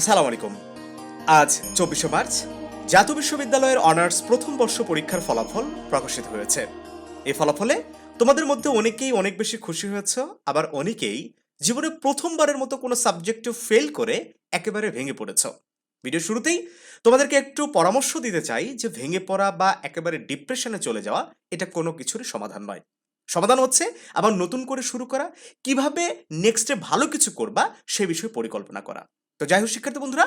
আসসালামু আলাইকুম। আজ চব্বিশে মার্চ, জাতীয় বিশ্ববিদ্যালয়ের অনার্স প্রথম বর্ষ পরীক্ষার ফলাফল প্রকাশিত হয়েছে। এই ফলাফলে তোমাদের মধ্যে অনেকেই অনেক বেশি খুশি হয়েছে, আবার অনেকেই জীবনে প্রথমবারের মতো কোনো সাবজেক্টে ফেল করে একেবারে ভেঙে পড়েছ। ভিডিও শুরুতেই তোমাদেরকে একটু পরামর্শ দিতে চাই যে ভেঙে পড়া বা একেবারে ডিপ্রেশনে চলে যাওয়া, এটা কোনো কিছুরই সমাধান নয়। সমাধান হচ্ছে আবার নতুন করে শুরু করা, কীভাবে নেক্সটে ভালো কিছু করবা সে বিষয়ে পরিকল্পনা করা। তো যাই হোক, শিক্ষার্থী বন্ধুরা,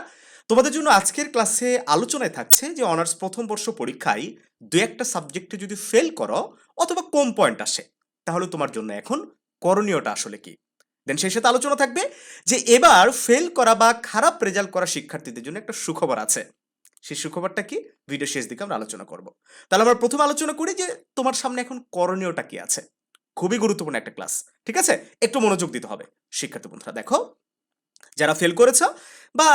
তোমাদের জন্য আজকের ক্লাসে আলোচনায় থাকছে যে অনার্স প্রথম বর্ষ পরীক্ষায় দু একটা সাবজেক্টে যদি ফেল করো অথবা কম পয়েন্ট আসে, তাহলে তোমার জন্য এখন করণীয়টা আসলে কি? দেন সেই সাথে আলোচনা থাকবে যে এবার ফেল করা বা খারাপ রেজাল্ট করা শিক্ষার্থীদের জন্য একটা সুখবর আছে। সেই সুখবরটা কি? ভিডিও শেষ দিকে আমরা আলোচনা করব। তাহলে আমরা প্রথম আলোচনা করি যে তোমার সামনে এখন করণীয়টা কি আছে? খুবই গুরুত্বপূর্ণ একটা ক্লাস, ঠিক আছে? একটু মনোযোগ দিতে হবে, শিক্ষার্থী বন্ধুরা, দেখো। যারা ফেল করেছ বা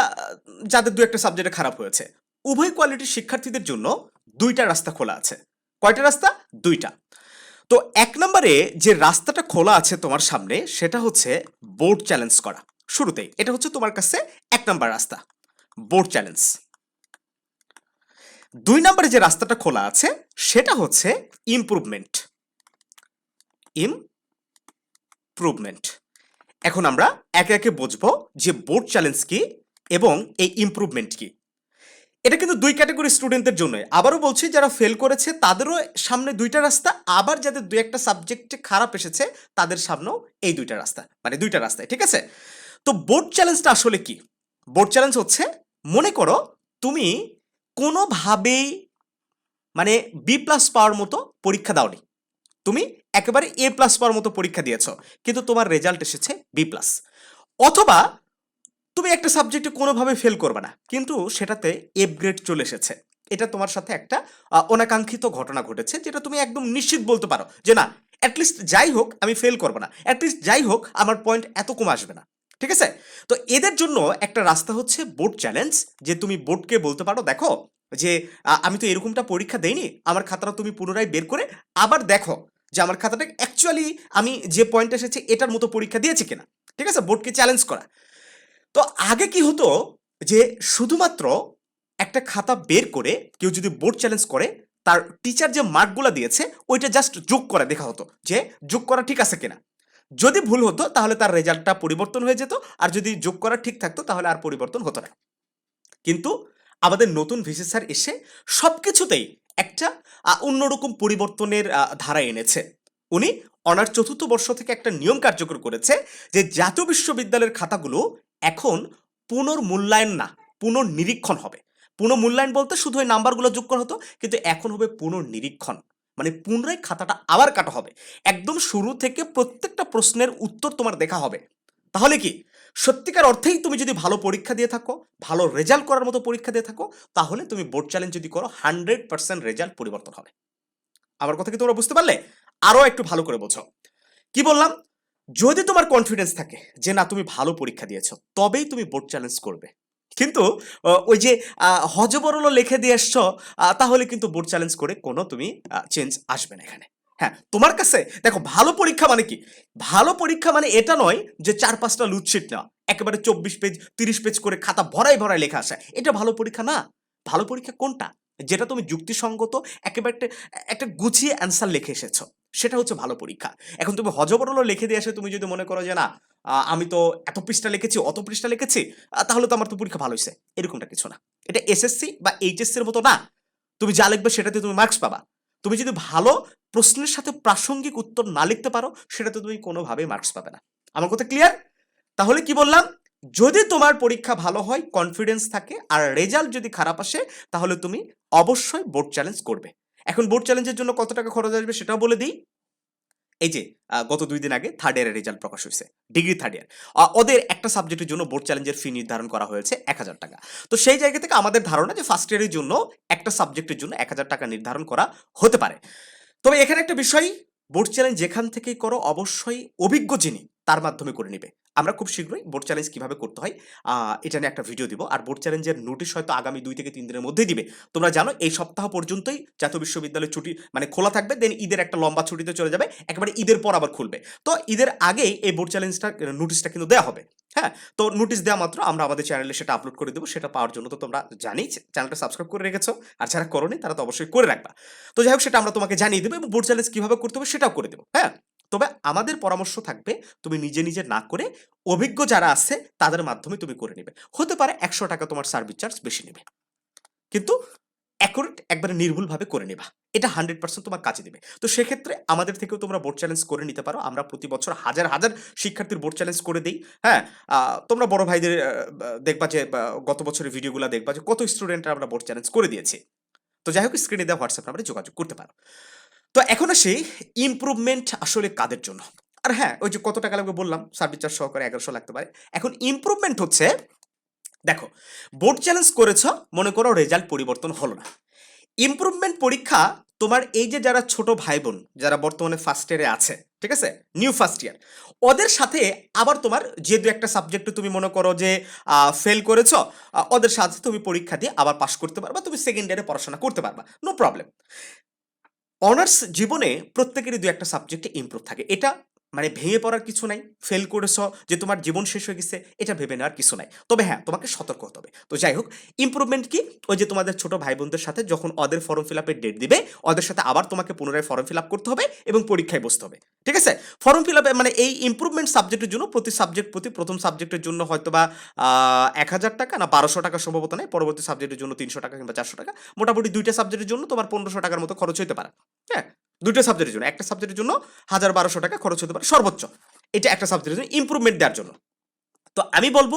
যাদের দু একটা সাবজেক্টে খারাপ হয়েছে। উভয় কোয়ালিটির শিক্ষার্থীদের জন্য দুইটা রাস্তা খোলা আছে। কয়টা রাস্তা? দুইটা। তো এক নম্বরে যে রাস্তাটা খোলা আছে তোমার সামনে, সেটা হচ্ছে বোর্ড চ্যালেঞ্জ করা। শুরুতেই, এটা হচ্ছে তোমার কাছে এক নম্বর রাস্তা বোর্ড চ্যালেঞ্জ দুই নম্বরে যে রাস্তাটা খোলা আছে, সেটা হচ্ছে ইমপ্রুভমেন্ট ইমপ্রুভমেন্ট এখন আমরা একে একে বুঝব যে বোর্ড চ্যালেঞ্জ কি এবং এই ইমপ্রুভমেন্ট কি। এটা কিন্তু দুই ক্যাটাগরি স্টুডেন্টদের জন্য আবারও বলছি, যারা ফেল করেছে, তাদেরও সামনে দুইটা রাস্তা, আবার যাদের দুই একটা সাবজেক্টে খারাপ এসেছে, তাদের সামনেও এই দুইটা রাস্তা মানে দুইটা রাস্তায়, ঠিক আছে? তো বোর্ড চ্যালেঞ্জটা আসলে কি? বোর্ড চ্যালেঞ্জ হচ্ছে, মনে করো তুমি কোনোভাবেই মানে বি প্লাস পাওয়ার মতো পরীক্ষা দাওনি। তুমি একেবারে এ প্লাস পাওয়ার মতো পরীক্ষা দিয়েছ, কিন্তু তোমার রেজাল্ট এসেছে বি প্লাস অথবা তুমি একটা সাবজেক্টে কোনোভাবে ফেল করবে না, কিন্তু সেটাতে এফ গ্রেড চলে এসেছে। এটা তোমার সাথে একটা অনাকাঙ্ক্ষিত ঘটনা ঘটেছে, যেটা তুমি একদম নিশ্চিত বলতে পারো যে না অ্যাটলিস্ট যাই হোক, আমি ফেল করব না। অ্যাটলিস্ট যাই হোক, আমার পয়েন্ট এত কম আসবে না। ঠিক আছে? তো এদের জন্য একটা রাস্তা হচ্ছে বোর্ড চ্যালেঞ্জ যে তুমি বোর্ডকে বলতে পারো, দেখো, যে আমি তো এরকমটা পরীক্ষা দেইনি, আমার খাতাটা তুমি পুনরায় বের করে আবার দেখো। যে আমার খাতাটা অ্যাকচুয়ালি আমি যে পয়েন্ট এসেছে, এটার মতো পরীক্ষা দিয়েছি কিনা। ঠিক আছে? বোর্ডকে চ্যালেঞ্জ করা। তো আগে কি হতো যে শুধুমাত্র একটা খাতা বের করে কেউ যদি বোর্ড চ্যালেঞ্জ করে, তার টিচার যে মার্কগুলো দিয়েছে, ওইটা জাস্ট যোগ করে দেখা হতো যে যোগ করা ঠিক আছে কিনা। যদি ভুল হতো, তাহলে তার রেজাল্টটা পরিবর্তন হয়ে যেত, আর যদি যোগ করা ঠিক থাকতো, তাহলে আর পরিবর্তন হতো না। কিন্তু আমাদের নতুন ভিসি স্যার এসে সব কিছুতেই একটা অন্যরকম পরিবর্তনের ধারা এনেছে। উনি অনার চতুর্থ বর্ষ থেকে একটা নিয়ম কার্যকর করেছে যে জাতীয় বিশ্ববিদ্যালয়ের খাতাগুলো এখন পুনর্মূল্যায়ন না, পুনর্নিরীক্ষণ হবে। পুনর্মূল্যায়ন বলতে শুধু ওই নাম্বারগুলো যোগ করা হতো, কিন্তু এখন হবে পুনর্নিরীক্ষণ। মানে পুনরায় খাতাটা আবার কাটা হবে। একদম শুরু থেকে প্রত্যেকটা প্রশ্নের উত্তর তোমার দেখা হবে। তাহলে কি? সত্যিকার অর্থেই তুমি যদি ভালো পরীক্ষা দিয়ে থাকো, ভালো রেজাল্ট করার মতো পরীক্ষা দিয়ে থাকো, তাহলে তুমি বোর্ড চ্যালেঞ্জ যদি করো হান্ড্রেড পার্সেন্ট রেজাল্ট পরিবর্তন হবে। আমার কথা কি তোমরা বুঝতে পারলে? আরও একটু ভালো করে বোঝো। কি বললাম? যদি তোমার কনফিডেন্স থাকে যে না, তুমি ভালো পরীক্ষা দিয়েছ, তবেই তুমি বোর্ড চ্যালেঞ্জ করবে। কিন্তু ওই যে হজবরল লিখে দিয়ে এসছো তাহলে কিন্তু বোর্ড চ্যালেঞ্জ করে কোনো তুমি চেঞ্জ আসবে না এখানে। হ্যাঁ তোমার কাছে, দেখো, ভালো পরীক্ষা মানে কি? ভালো পরীক্ষা মানে এটা নয় যে চার পাঁচটা লুটশিট নেওয়া। একেবারে চব্বিশ পেজ, তিরিশ পেজ করে খাতা ভরাই ভরাই লেখা আসা। এটা ভালো পরীক্ষা না। ভালো পরীক্ষা কোনটা? যেটা তুমি যুক্তিসঙ্গত, একেবারে একটা একটা গুছিয়ে অ্যান্সার লিখে এসেছ। সেটা হচ্ছে ভালো পরীক্ষা। এখন তুমি হজবরল লিখে দিয়ে আসে তুমি যদি মনে করো যে না আমি তো এত পৃষ্ঠা লিখেছি, অত পৃষ্ঠা লিখেছি তাহলে তো আমার তো পরীক্ষা ভালো হয়েছে এরকমটা কিছু না। এটা এসএসসি বা এইচএসসির মতো না। তুমি যা লিখবে সেটাতে তুমি মার্কস পাবা। তুমি যদি ভালো প্রশ্নের সাথে প্রাসঙ্গিক উত্তর না লিখতে পারো সেটাতে তুমি কোনোভাবেই মার্কস পাবে না। আমার কথা ক্লিয়ার তাহলে কি বললাম? যদি তোমার পরীক্ষা ভালো হয় কনফিডেন্স থাকে, আর রেজাল্ট যদি খারাপ আসে, তাহলে তুমি অবশ্যই বোর্ড চ্যালেঞ্জ করবে। এখন বোর্ড চ্যালেঞ্জের জন্য কত টাকা খরচ আসবে সেটাও বলে দিই। এই যে গত দুই দিন আগে থার্ড ইয়ারের রেজাল্ট প্রকাশ হয়েছে ডিগ্রি থার্ড ইয়ার ওদের একটা সাবজেক্টের জন্য বোর্ড চ্যালেঞ্জের ফি নির্ধারণ করা হয়েছে এক হাজার টাকা। তো সেই জায়গা থেকে আমাদের ধারণা যে ফার্স্ট ইয়ারের জন্য একটা সাবজেক্টের জন্য এক হাজার টাকা নির্ধারণ করা হতে পারে। তবে এখানে একটা বিষয় বোর্ড চ্যালেঞ্জ যেখান থেকেই করো, অবশ্যই অভিজ্ঞ যিনি, তার মাধ্যমে করে নিবে। আমরা খুব শীঘ্রই বোর্ড চ্যালেঞ্জ কীভাবে করতে হয় এটা নিয়ে একটা ভিডিও দিব। আর বোর্ড চ্যালেঞ্জের নোটিশ হয়তো আগামী দুই থেকে তিন দিনের মধ্যেই দিবে। তোমরা জানো, এই সপ্তাহ পর্যন্তই জাতীয় বিশ্ববিদ্যালয় ছুটি মানে খোলা থাকবে দেন ঈদের একটা লম্বা ছুটিতে চলে যাবে, একেবারে ঈদের পর আবার খুলবে। তো ঈদের আগেই এই বোর্ড চ্যালেঞ্জটা নোটিশটা কিন্তু দেওয়া হবে। হ্যাঁ? তো নোটিশ দেওয়া মাত্র আমরা আমাদের চ্যানেলে সেটা আপলোড করে দেবো, সেটা পাওয়ার জন্য তো তোমরা জানি চ্যানেলটা সাবস্ক্রাইব করে রেখেছো। আর যারা করোনি, তারা তো অবশ্যই করে রাখবা। তো যাই হোক, সেটা আমরা তোমাকে জানিয়ে দেবো এবং বোর্ড চ্যালেঞ্জ কীভাবে করতে হবে সেটাও করে দেবো। হ্যাঁ? তবে আমাদের পরামর্শ থাকবে তুমি নিজে নিজে না করে অভিজ্ঞ যারা আছে তাদের মাধ্যমে তুমি করে নেবে। হতে পারে একশো টাকা তোমার সার্ভিস চার্জ বেশি নেবে। কিন্তু অ্যাকুরেট একবারে নির্ভুলভাবে করে নেবা। এটা হান্ড্রেড পার্সেন্ট তোমার কাজে দেবে। তো সেক্ষেত্রে আমাদের থেকেও তোমরা বোর্ড চ্যালেঞ্জ করে নিতে পারো। আমরা প্রতি বছর হাজার হাজার শিক্ষার্থীর বোর্ড চ্যালেঞ্জ করে দিই। হ্যাঁ তোমরা বড় ভাইদের দেখবা যে গত বছরের ভিডিওগুলো দেখবা যে কত স্টুডেন্টরা আমরা বোর্ড চ্যালেঞ্জ করে দিয়েছি। তো যাই হোক স্ক্রিনে দেওয়া হোয়াটসঅ্যাপ নাম্বারে যোগাযোগ করতে পারো। তো এখন আসি ইমপ্রুভমেন্ট আসলে কাদের জন্য? আর হ্যাঁ ওই যে কত টাকা লাগবে বললাম সার্ভিস চার্জ সহকারে এগারোশো লাগতে পারে। এখন ইমপ্রুভমেন্ট হচ্ছে, দেখো বোর্ড চ্যালেঞ্জ করেছ, মনে করো রেজাল্ট পরিবর্তন হলো না। ইমপ্রুভমেন্ট পরীক্ষা তোমার এই যে যারা ছোট ভাই বোন যারা বর্তমানে ফার্স্ট ইয়ারে আছে, ঠিক আছে? নিউ ফার্স্ট ইয়ার ওদের সাথে আবার তোমার যে দু একটা সাবজেক্টে তুমি মনে করো যে ফেল করেছ ওদের সাথে তুমি পরীক্ষা দিয়ে আবার পাশ করতে পারবা, তুমি সেকেন্ড ইয়ারে পড়াশোনা করতে পারবা নো প্রবলেম অনার্স জীবনে প্রত্যেকেরই দু একটা সাবজেক্টে ইম্প্রুভ থাকে। এটা মানে ভেঙে পড়ার কিছু নাই ফেল করেছ, যে তোমার জীবন শেষ হয়ে গেছে, এটা ভেবে নেওয়ার কিছু নাই। তবে হ্যাঁ তোমাকে সতর্ক হতে হবে। তো যাই হোক ইমপ্রুভমেন্ট কি? ওই যে তোমাদের ছোট ভাই বোনদের সাথে যখন ওদের ফর্ম ফিল আপের ডেট দিবে, ওদের সাথে আবার তোমাকে পুনরায় ফর্ম ফিল আপ করতে হবে এবং পরীক্ষায় বসতে হবে। ঠিক আছে? ফর্ম ফিল আপে মানে এই ইমপ্রুভমেন্ট সাবজেক্টের জন্য প্রতি সাবজেক্ট প্রতি প্রথম সাবজেক্টের জন্য হয়তো বা এক হাজার টাকা না বারোশো টাকা সম্ভবত নেই, পরবর্তী সাবজেক্টের জন্য তিনশো টাকা কিংবা চারশো টাকা। মোটামুটি দুইটা সাবজেক্টের জন্য তোমার পনেরোশো টাকার মতো খরচ হতে পারে। হ্যাঁ? দুইটা সাবজেক্টের জন্য। একটা সাবজেক্টের জন্য হাজার বারোশো টাকা খরচ হতে পারে, সর্বোচ্চ। এটা একটা সাবজেক্টের জন্য ইম্প্রুভমেন্ট দেওয়ার জন্য। তো আমি বলব,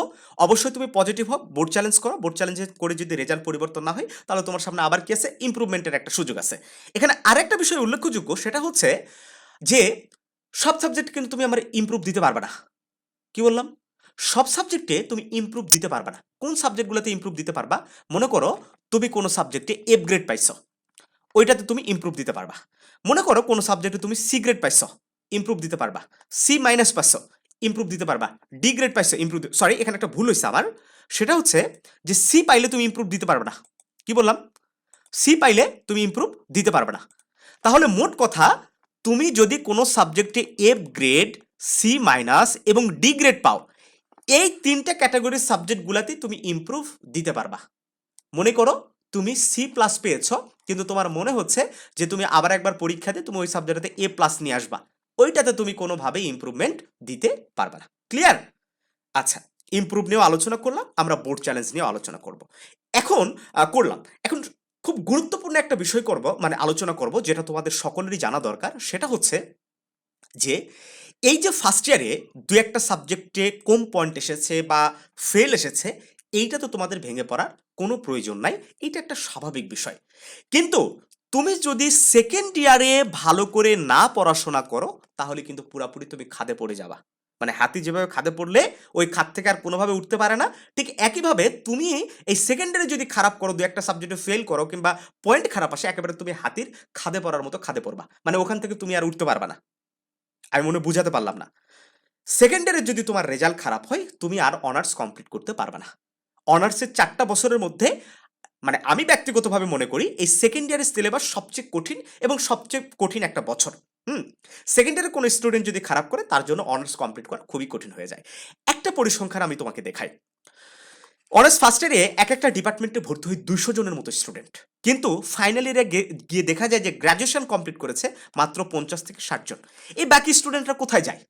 অবশ্যই তুমি পজিটিভ হও বোর্ড চ্যালেঞ্জ করো। বোর্ড চ্যালেঞ্জ করে যদি রেজাল্ট পরিবর্তন না হয়, তাহলে তোমার সামনে আবার কি আছে? ইমপ্রুভমেন্টের একটা সুযোগ আছে। এখানে আরেকটা বিষয় উল্লেখযোগ্য, সেটা হচ্ছে যে সব সাবজেক্ট কিন্তু তুমি আমার ইমপ্রুভ দিতে পারবে না। কি বললাম? সব সাবজেক্টে তুমি ইমপ্রুভ দিতে পারবে না। কোন সাবজেক্টগুলোতে ইম্প্রুভ দিতে পারবা? মনে করো, তুমি কোনো সাবজেক্টে এফ গ্রেড পাইছো। ওইটাতে তুমি ইম্প্রুভ দিতে পারবা। মনে করো কোনো সাবজেক্টে তুমি সি গ্রেড পাইছো ইমপ্রুভ দিতে পারবা। সি মাইনাস পাইছো ইমপ্রুভ দিতে পারবা। ডি গ্রেড পাইছো ইমপ্রুভ সরি এখানে একটা ভুল হয়েছে আমার সেটা হচ্ছে যে সি পাইলে তুমি ইমপ্রুভ দিতে পারবে না। কি বললাম? সি পাইলে তুমি ইমপ্রুভ দিতে পারবে না। তাহলে মোট কথা, তুমি যদি কোনো সাবজেক্টে এফ গ্রেড সি মাইনাস এবং ডি গ্রেড পাও, এই তিনটা ক্যাটাগরির সাবজেক্টগুলোতেই তুমি ইমপ্রুভ দিতে পারবা। মনে করো, তুমি সি প্লাস পেয়েছ কিন্তু তোমার মনে হচ্ছে যে তুমি আবার একবার পরীক্ষা দিয়ে তুমি ওই সাবজেক্টে এ প্লাস নিয়ে আসবা। ওইটাতে তুমি কোনোভাবেই ইমপ্রুভমেন্ট দিতে পারবে না। ক্লিয়ার আচ্ছা ইমপ্রুভ নিয়েও আলোচনা করলাম, আমরা বোর্ড চ্যালেঞ্জ নিয়েও আলোচনা করব। এখন করলাম। এখন খুব গুরুত্বপূর্ণ একটা বিষয় করব মানে আলোচনা করব, যেটা তোমাদের সকলেরই জানা দরকার, সেটা হচ্ছে যে এই যে ফার্স্ট ইয়ারে দু একটা সাবজেক্টে কম পয়েন্ট এসেছে বা ফেল এসেছে, এইটা তো তোমাদের ভেঙে পড়ার কোনো প্রয়োজন নাই, এটা একটা স্বাভাবিক বিষয়। কিন্তু তুমি যদি সেকেন্ড ইয়ারে ভালো করে না পড়াশোনা করো, তাহলে কিন্তু পুরাপুরি তুমি খাদে পড়ে যাবা। মানে হাতি যেভাবে খাদে পড়লে, ওই খাদ থেকে আর কোনোভাবে উঠতে পারে না। ঠিক একইভাবে তুমি এই সেকেন্ডারে যদি খারাপ করো, দু একটা সাবজেক্টে ফেল করো কিংবা পয়েন্ট খারাপ আসে, একেবারে তুমি হাতির খাদে পড়ার মতো খাদে পড়বা। মানে ওখান থেকে তুমি আর উঠতে পারবা না। আমি মনে বুঝাতে পারলাম না। সেকেন্ড ইয়ারে যদি তোমার রেজাল্ট খারাপ হয়, তুমি আর অনার্স কমপ্লিট করতে পারবে না। অনার্সের চারটা বছরের মধ্যে মানে আমি ব্যক্তিগতভাবে মনে করি, এই সেকেন্ড ইয়ারের সিলেবাস সবচেয়ে কঠিন এবং সবচেয়ে কঠিন একটা বছর। হুম? সেকেন্ড ইয়ারে কোনো স্টুডেন্ট যদি খারাপ করে, তার জন্য অনার্স কমপ্লিট করা খুবই কঠিন হয়ে যায়। একটা পরিসংখ্যান আমি তোমাকে দেখাই। অনার্স ফার্স্ট ইয়ারে এক একটা ডিপার্টমেন্টে ভর্তি হয় দুইশো জনের মতো স্টুডেন্ট কিন্তু ফাইনাল ইয়ারে গিয়ে দেখা যায় যে গ্র্যাজুয়েশন কমপ্লিট করেছে মাত্র পঞ্চাশ থেকে ষাট জন। এই বাকি স্টুডেন্টরা কোথায় যায়?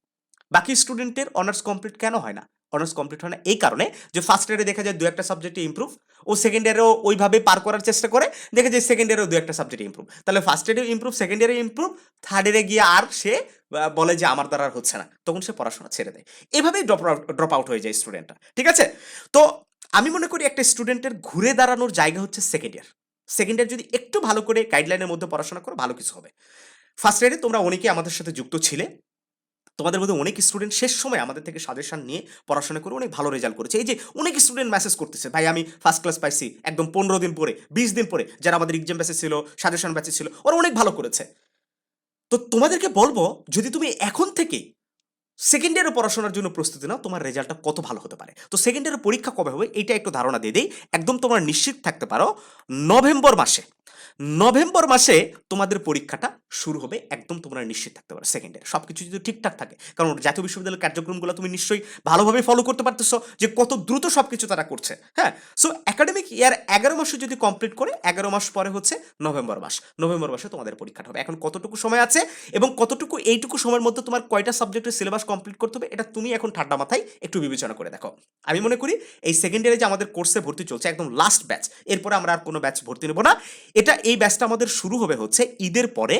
বাকি স্টুডেন্টের অনার্স কমপ্লিট কেন হয় না? অনার্স কমপ্লিট হয় না। এই কারণে যে ফার্স্ট ইয়ারে দেখা যায় দু একটা সাবজেক্টে ইমপ্রুভ ও সেকেন্ড ইয়ারেও ওইভাবে পার করার চেষ্টা করে, দেখা যায় সেকেন্ড ইয়ারেও দু একটা সাবজেক্টে ইমপ্রুভ তাহলে ফার্স্ট ইয়ারে ইমপ্রুভ সেকেন্ড ইয়ারে ইমপ্রুভ থার্ড ইয়ারে গিয়ে আর সে বলে যে আমার দ্বারা হচ্ছে না। তখন সে পড়াশোনা ছেড়ে দেয়। এভাবেই ড্রপ আউট ড্রপ আউট হয়ে যায় স্টুডেন্টরা ঠিক আছে? তো আমি মনে করি একটা স্টুডেন্টের ঘুরে দাঁড়ানোর জায়গা হচ্ছে সেকেন্ড ইয়ার সেকেন্ড ইয়ার যদি একটু ভালো করে গাইডলাইনের মধ্যে পড়াশোনা করো, ভালো কিছু হবে। ফার্স্ট ইয়ারে তোমরা অনেকে আমাদের সাথে যুক্ত ছিলে। তোমাদের মধ্যে অনেক স্টুডেন্ট শেষ সময় আমাদের থেকে সাজেশন নিয়ে পড়াশোনা করে অনেক ভালো রেজাল্ট করেছে। এই যে অনেক স্টুডেন্ট মেসেজ করতেছে, ভাই, আমি ফার্স্ট ক্লাস পাইছি, একদম পনেরো দিন পরে, বিশ দিন পরে, যারা আমাদের এক্সাম ব্যাচে ছিল সাজেশন ব্যাচে ছিল, ওরা অনেক ভালো করেছে। তো তোমাদেরকে বলব, যদি তুমি এখন থেকেই সেকেন্ড ইয়ারে পড়াশোনার জন্য প্রস্তুতি নাও, তোমার রেজাল্টটা কত ভালো হতে পারে। তো সেকেন্ড ইয়ারের পরীক্ষা কবে হবে, এইটা একটু ধারণা দিয়ে দিই। একদম তোমরা নিশ্চিত থাকতে পারো, নভেম্বর মাসে। নভেম্বর মাসে তোমাদের পরীক্ষাটা শুরু হবে, একদম তোমরা নিশ্চিত থাকতে পারো সেকেন্ড ইয়ার সব কিছু যদি ঠিকঠাক থাকে, কারণ জাতীয় বিশ্ববিদ্যালয়ের কার্যক্রমগুলো তুমি নিশ্চয়ই ভালোভাবে ফলো করতে পারতেছো যে কত দ্রুত সব কিছু তারা করছে হ্যাঁ? সো একাডেমিক ইয়ার এগারো মাসে যদি কমপ্লিট করে, এগারো মাস পরে হচ্ছে নভেম্বর মাস। নভেম্বর মাসে তোমাদের পরীক্ষাটা হবে। এখন কতটুকু সময় আছে এবং কতটুকু এইটুকু সময়ের মধ্যে তোমার কয়টা সাবজেক্টের সিলেবাস কমপ্লিট করতে হবে, এটা তুমি এখন ঠান্ডা মাথায় একটু বিবেচনা করে দেখো। আমি মনে করি এই সেকেন্ড ইয়ারে যে আমাদের কোর্সে ভর্তি চলছে, একদম লাস্ট ব্যাচ এরপরে আমরা আর কোনো ব্যাচ ভর্তি নেব না। এটা এই ব্যাচটা আমাদের শুরু হবে হচ্ছে ঈদের পরে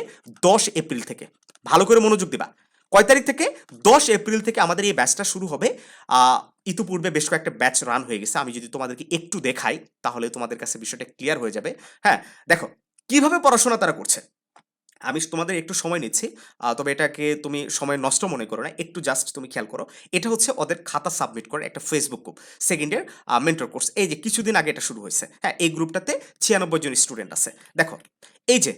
দশ এপ্রিল থেকে। ভালো করে মনোযোগ দিবা। কয় তারিখ থেকে? দশ এপ্রিল থেকে আমাদের এই ব্যাচটা শুরু হবে। ইতিপূর্বে বেশ কয়েকটা ব্যাচ রান হয়ে গেছে। আমি যদি তোমাদেরকে একটু দেখাই, তাহলে তোমাদের কাছে বিষয়টা ক্লিয়ার হয়ে যাবে। হ্যাঁ দেখো, কীভাবে পড়াশোনা তারা করছে? আমি তোমাদের একটু সময় নিচ্ছি। তবে এটাকে তুমি সময় নষ্ট মনে করো না, একটু জাস্ট তুমি খেয়াল করো। এটা হচ্ছে ওদের খাতা সাবমিট করে একটা Facebook group second year mentor course এই যে কিছুদিন আগে এটা শুরু হয়েছে হ্যাঁ এই গ্রুপটাতে ছিয়ানব্বই জন স্টুডেন্ট আছে। দেখো, এই যে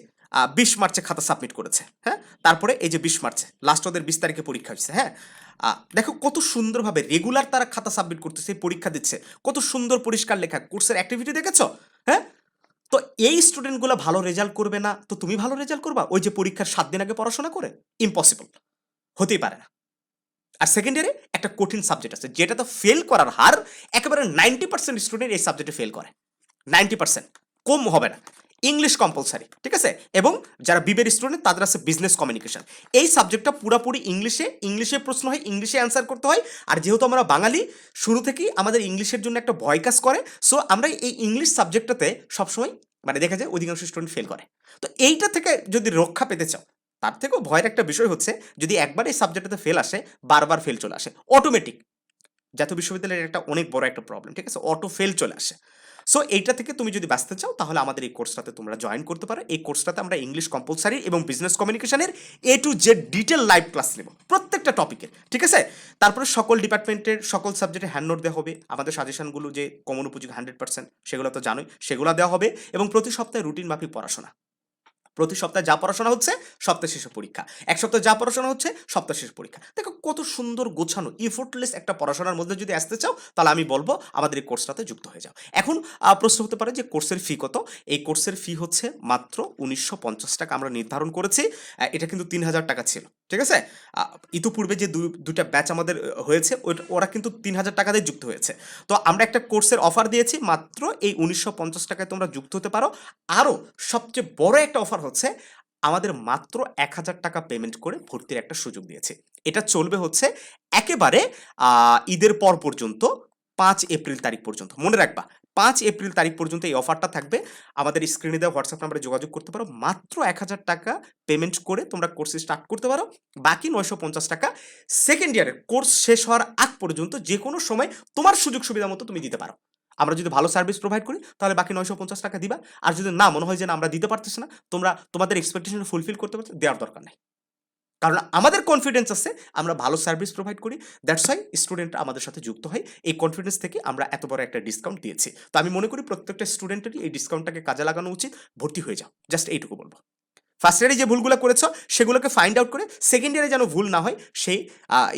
বিশ মার্চে খাতা সাবমিট করেছে হ্যাঁ তারপরে এই যে বিশ মার্চে লাস্ট ওদের বিশ তারিখে পরীক্ষা হচ্ছে হ্যাঁ দেখো কত সুন্দরভাবে রেগুলার তারা খাতা সাবমিট করতেছে, পরীক্ষা দিচ্ছে, কত সুন্দর পরিষ্কার লেখা কোর্সের অ্যাক্টিভিটি দেখেছ হ্যাঁ এই স্টুডেন্টগুলো ভালো রেজাল্ট করবে না, তো তুমি ভালো রেজাল্ট করবা? ওই যে পরীক্ষার সাত দিন আগে পড়াশোনা করে? ইম্পসিবল হতেই পারে না। আর সেকেন্ড ইয়ারে একটা কঠিন সাবজেক্ট আছে যেটাতে ফেল করার হার একেবারে নাইনটি পার্সেন্ট স্টুডেন্ট এই সাবজেক্টে ফেল করে। নাইনটি পার্সেন্ট কম হবে না। ইংলিশ কম্পালসারি ঠিক আছে? এবং যারা বিবের স্টুডেন্ট তাদের আছে বিজনেস কমিউনিকেশন এই সাবজেক্টটা পুরোপুরি ইংলিশে ইংলিশে প্রশ্ন হয় ইংলিশে অ্যান্সার করতে হয়। আর যেহেতু আমরা বাঙালি, শুরু থেকেই আমাদের ইংলিশের জন্য একটা ভয় কাজ করে। সো আমরা এই ইংলিশ সাবজেক্টটাতে সবসময় মানে দেখা যায় অধিকাংশ স্টুডেন্ট ফেল করে। তো এইটা থেকে যদি রক্ষা পেতে চাও, তার থেকেও ভয়ের একটা বিষয় হচ্ছে, যদি একবার এই সাবজেক্টটাতে ফেল আসে, বারবার ফেল চলে আসে অটোমেটিক জাতীয় বিশ্ববিদ্যালয়ের একটা অনেক বড় একটা প্রবলেম ঠিক আছে? অটো ফেল চলে আসে। সো এইটা থেকে তুমি যদি বাঁচতে চাও, তাহলে আমাদের এই কোর্সটাতে তোমরা জয়েন করতে পারো। এই কোর্সটাতে আমরা ইংলিশ কম্পালসারি এবং বিজনেস কমিউনিকেশনের A to Z detail live class নেব, প্রত্যেকটা টপিকের ঠিক আছে? তারপরে সকল ডিপার্টমেন্টের সকল সাবজেক্টে হ্যান্ড নোট দেওয়া হবে। আমাদের সাজেশনগুলো যে কমন উপযোগী হান্ড্রেড পার্সেন্ট সেগুলো তো জানোই, সেগুলো দেওয়া হবে এবং প্রতি সপ্তাহে রুটিন মাফিক পড়াশোনা। প্রতি সপ্তাহে যা পড়াশোনা হচ্ছে সপ্তাহ শেষে পরীক্ষা। এক সপ্তাহে যা পড়াশোনা হচ্ছে সপ্তাহ শেষে পরীক্ষা। দেখো কত সুন্দর গোছানো ইফোর্টলেস একটা পড়াশোনার মধ্যে যদি আসতে চাও, তাহলে আমি বলব আমাদের এই কোর্সটাতে যুক্ত হয়ে যাও। এখন প্রশ্ন হতে পারে যে কোর্সের ফি কত? এই কোর্সের ফি হচ্ছে মাত্র উনিশশো পঞ্চাশ টাকা আমরা নির্ধারণ করেছি। এটা কিন্তু তিন হাজার টাকা ছিল। ঠিক আছে? ইতিপূর্বে যে দুটা ব্যাচ আমাদের হয়েছে ওরা কিন্তু তিন হাজার টাকাতে যুক্ত হয়েছে। তো আমরা একটা কোর্সের অফার দিয়েছি, মাত্র এই উনিশশো পঞ্চাশ টাকায় তোমরা যুক্ত হতে পারো। আরও সবচেয়ে বড় একটা অফার হচ্ছে, আমাদের মাত্র এক হাজার টাকা পেমেন্ট করে ভর্তির একটা সুযোগ দিয়েছে। এটা চলবে হচ্ছে একেবারে ঈদের পর পর্যন্ত পাঁচ এপ্রিল তারিখ পর্যন্ত। মনে রাখবা, পাঁচ এপ্রিল তারিখ পর্যন্ত এই অফারটা থাকবে। আমাদের স্ক্রিনে দেওয়া হোয়াটসঅ্যাপ নাম্বারে যোগাযোগ করতে পারো। মাত্র এক হাজার টাকা পেমেন্ট করে তোমরা কোর্সে স্টার্ট করতে পারো। বাকি নয়শো পঞ্চাশ টাকা সেকেন্ড ইয়ারের কোর্স শেষ হওয়ার আগ পর্যন্ত যে কোনো সময় তোমার সুযোগ সুবিধা মতো তুমি দিতে পারো। আমরা যদি ভালো সার্ভিস প্রোভাইড করি, তাহলে বাকি নয়শো পঞ্চাশ টাকা দিবা। আর যদি না, মনে হয় যে না, আমরা দিতে পারতেছি না, তোমরা তোমাদের এক্সপেকটেশন ফুলফিল করতে পারছ দেওয়ার দরকার নেই। কারণ আমাদের কনফিডেন্স আছে, আমরা ভালো সার্ভিস প্রোভাইড করি দ্যাটস ওয়াই স্টুডেন্ট আমাদের সাথে যুক্ত হয়, এই কনফিডেন্স থেকে আমরা এত বড় একটা ডিসকাউন্ট দিয়েছি। তো আমি মনে করি প্রত্যেকটা স্টুডেন্টেরই এই ডিসকাউন্টটাকে কাজে লাগানো উচিত, ভর্তি হয়ে যাও জাস্ট এইটুকু বলব। ফার্স্ট ইয়ারে যে ভুলগুলো করেছ, সেগুলোকে ফাইন্ড আউট করে সেকেন্ড ইয়ারে যেন ভুল না হয়, সেই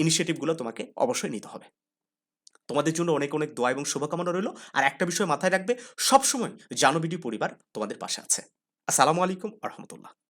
ইনিশিয়েটিভগুলো তোমাকে অবশ্যই নিতে হবে। তোমাদের জন্য অনেক অনেক দোয়া এবং শুভকামনা রইল, আর একটা বিষয় মাথায় রাখবে, সবসময় জানবিডি পরিবার তোমাদের পাশে আছে। আসসালামু আলাইকুম আহমতুল্লাহ